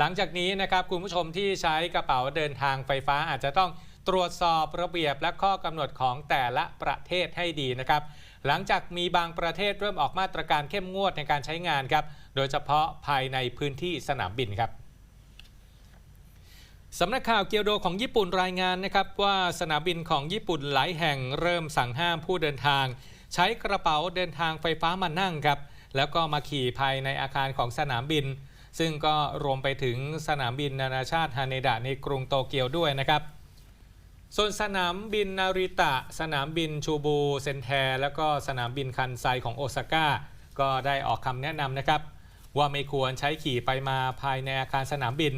หลังจากนี้นะครับคุณผู้ชมที่ใช้กระเป๋าเดินทางไฟฟ้าอาจจะต้องตรวจสอบระเบียบและข้อกำหนดของแต่ละประเทศให้ดีนะครับ หลังจากมีบางประเทศเริ่มออกมาตรการเข้มงวดในการใช้งานครับ โดยเฉพาะภายในพื้นที่สนามบินครับสำนักข่าวเกียวโดของญี่ปุ่นรายงานนะครับว่าสนามบินของญี่ปุ่นหลายแห่งเริ่มสั่งห้ามผู้เดินทาง ใช้กระเป๋าเดินทางไฟฟ้ามานั่งครับแล้วก็มาขี่ภายในอาคารของสนามบิน ซึ่งก็รวมไปถึงสนามบินนานาชาติฮาเนดะในกรุงโตเกียวด้วยนะครับ ส่วนสนามบินนาริตะ สนามบินชูบู เซนแท แล้วก็สนามบินคันไซของโอซาก้าก็ได้ออกคำแนะนำนะครับ ว่าไม่ควรใช้ขี่ไปมาภายในอาคารสนามบิน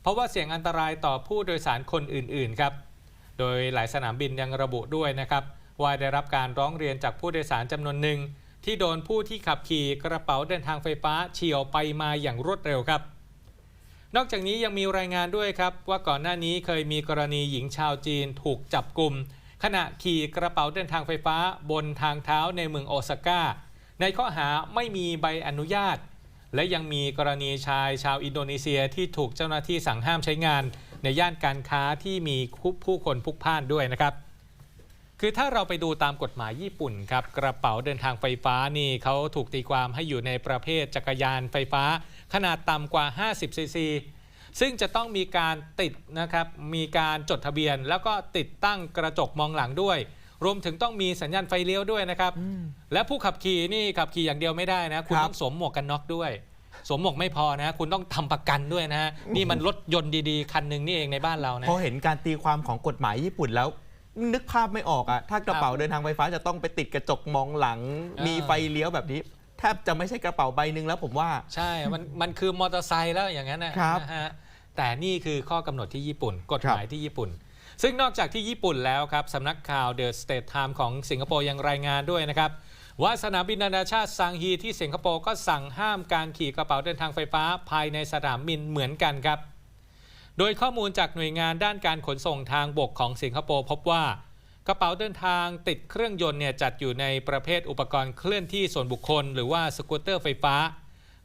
เพราะว่าเสี่ยงอันตรายต่อผู้โดยสารคนอื่น ๆ ครับ โดยหลายสนามบินยังระบุด้วยนะครับว่าได้รับการร้องเรียนจากผู้โดยสารจำนวนหนึ่ง ที่โดนผู้ที่ขับขี่กระเป๋าเดินทางไฟฟ้าเฉี่ยวไปมาอย่างรวดเร็วครับนอกจากนี้ยังมีรายงานด้วยครับ ว่าก่อนหน้านี้เคยมีกรณีหญิงชาวจีนถูกจับกลุ่ม ขณะขี่กระเป๋าเดินทางไฟฟ้าบนทางเท้าในเมืองโอซาก้า ในข้อหาไม่มีใบอนุญาต และยังมีกรณีชายชาวอินโดนีเซียที่ถูกเจ้าหน้าที่สั่งห้ามใช้งาน ในย่านการค้าที่มีผู้คนพลุกพล่านด้วยนะครับ คือถ้าเราไปดูตามกฎหมายญี่ปุ่นครับกระเป๋าเดินทางไฟฟ้านี่เขาถูกตีความให้อยู่ในประเภทจักรยานไฟฟ้า ขนาดต่ำกว่า 50ซีซีซึ่งจะต้องมีการติดนะครับมีการจดทะเบียน แล้วก็ติดตั้งกระจกมองหลังด้วย รวมถึงต้องมีสัญญาณไฟเลี้ยวด้วยนะครับและผู้ขับขี่นี่ขับขี่อย่างเดียวไม่ได้นะ คุณครับต้องสวมหมวกกันน็อกด้วยสวมหมวกไม่พอนะ คุณต้องทำประกันด้วยนะฮะนี่มันรถยนต์ดีๆ คันหนึ่งนี่เองในบ้านเรานะพอเห็นการตีความของกฎหมายญี่ปุ่นแล้ว นึกภาพไม่ออกอะถ้ากระเป๋าเดินทางไฟฟ้าจะต้องไปติดกระจกมองหลังอ่ามีมีไฟเลี้ยวแบบนี้แทบจะไม่ใช่กระเป๋าใบหนึ่งแล้วผมว่า ใช่ มันมันคือมอเตอร์ไซค์แล้วอย่างนั้นนะครับนะฮะแต่นี่คือข้อกำหนดที่ญี่ปุ่น กฎหมายที่ญี่ปุ่น ซึ่งนอกจากที่ญี่ปุ่นแล้วครับสำนักข่าว The State Time ของสิงคโปร์ยังรายงานด้วยนะครับว่าสนามบินนานาชาติซางฮีที่สิงคโปร์ก็สั่งห้ามการขี่กระเป๋าเดินทางไฟฟ้าภายในสนามบินเหมือนกันครับ โดยข้อมูลจากหน่วยงานด้านการขนส่งทางบกของสิงคโปร์พบว่ากระเป๋าเดินทางติดเครื่องยนต์เนี่ยจัดอยู่ในประเภทอุปกรณ์เคลื่อนที่ส่วนบุคคล หรือว่าสกูตเตอร์ไฟฟ้า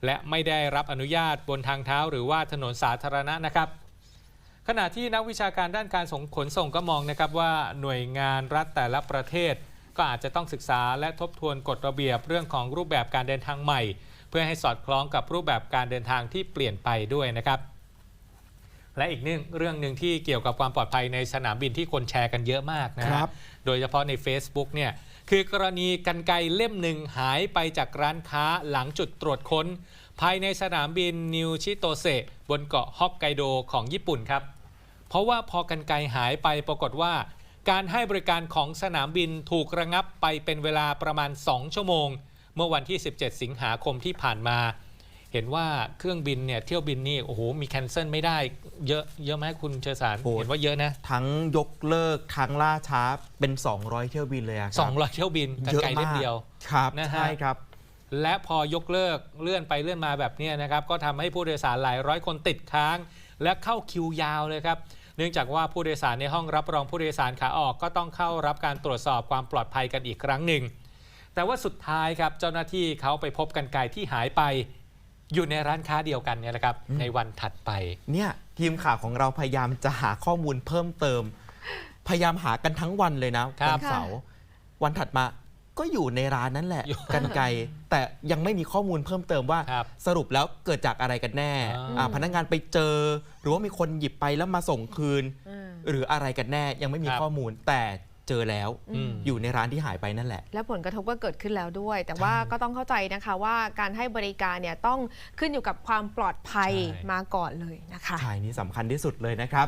และไม่ได้รับอนุญาตบนทางเท้า หรือว่าถนนสาธารณะนะครับ ขณะที่นักวิชาการด้านการส่งขนส่งก็มองนะครับว่าหน่วยงานรัฐแต่ละประเทศ ก็อาจจะต้องศึกษาและทบทวนกฎระเบียบเรื่องของรูปแบบการเดินทางใหม่ เพื่อให้สอดคล้องกับรูปแบบการเดินทางที่เปลี่ยนไปด้วยนะครับ และอีกหนึ่งเรื่องหนึ่งที่เกี่ยวกับความปลอดภัยในสนามบินที่คนแชร์กันเยอะมากนะฮะครับ โดยเฉพาะใน Facebook เนี่ยคือกรณีกันไกรเล่มหนึ่งหายไปจากร้านค้าหลังจุดตรวจค้น ภายในสนามบินนิวชิโตเซบนเกาะฮอกไกโดของญี่ปุ่นครับ เพราะว่าพอกันไกรหายไปปรากฏว่า การให้บริการของสนามบินถูกระงับไปเป็นเวลาประมาณ 2 ชั่วโมง เมื่อวันที่ 17 สิงหาคมที่ผ่านมา เห็นว่าเครื่องบินเนี่ยเที่ยวบินนี่โอ้โหมีแคนเซิลไม่ได้เยอะเยอะไหมคุณเชอสารโอ้ เห็นว่าเยอะนะทั้งยกเลิกทั้งล่าช้าเป็น 200 เที่ยวบินเลยอะครับ200เที่ยวบินกันเยอะไกลเล่มมากเดียว ครับนะฮะ ใช่ครับ และพอยกเลิกเลื่อนไปเลื่อนมาแบบเนี้ยนะครับ ก็ทำให้ผู้โดยสารหลายร้อยคนติดค้าง และเข้าคิวยาวเลยครับ เนื่องจากว่าผู้โดยสารในห้องรับรองผู้โดยสารขาออกก็ต้องเข้ารับการตรวจสอบความปลอดภัยกันอีกครั้งหนึ่ง แต่ว่าสุดท้ายครับเจ้าหน้าที่เขาไปพบกันไกรที่หายไป อยู่ในร้านค้าเดียวกันเนี่ยแหละครับในวันถัดไป เนี่ยทีมข่าวของเราพยายามจะหาข้อมูลเพิ่มเติม พยายามหากันทั้งวันเลยนะครับวันเสาร์วันถัดมาก็อยู่ในร้านนั่นแหละ อยู่กันไกลแต่ยังไม่มีข้อมูลเพิ่มเติมว่า ครับสรุปแล้วเกิดจากอะไรกันแน่อ่า อ่าพนักงานไปเจอ หรือว่ามีคนหยิบไปแล้วมาส่งคืน อืม หรืออะไรกันแน่ยังไม่มีครับ ข้อมูลแต่ เจอแล้วอืมอยู่ในร้านที่หายไปนั่นแหละ และผลกระทบก็เกิดขึ้นแล้วด้วย แต่ว่าก็ต้องเข้าใจนะคะว่าการให้บริการเนี่ยต้องขึ้นอยู่กับความปลอดภัยใช่มาก่อนเลยนะคะใช่นี่สำคัญที่สุดเลยนะครับ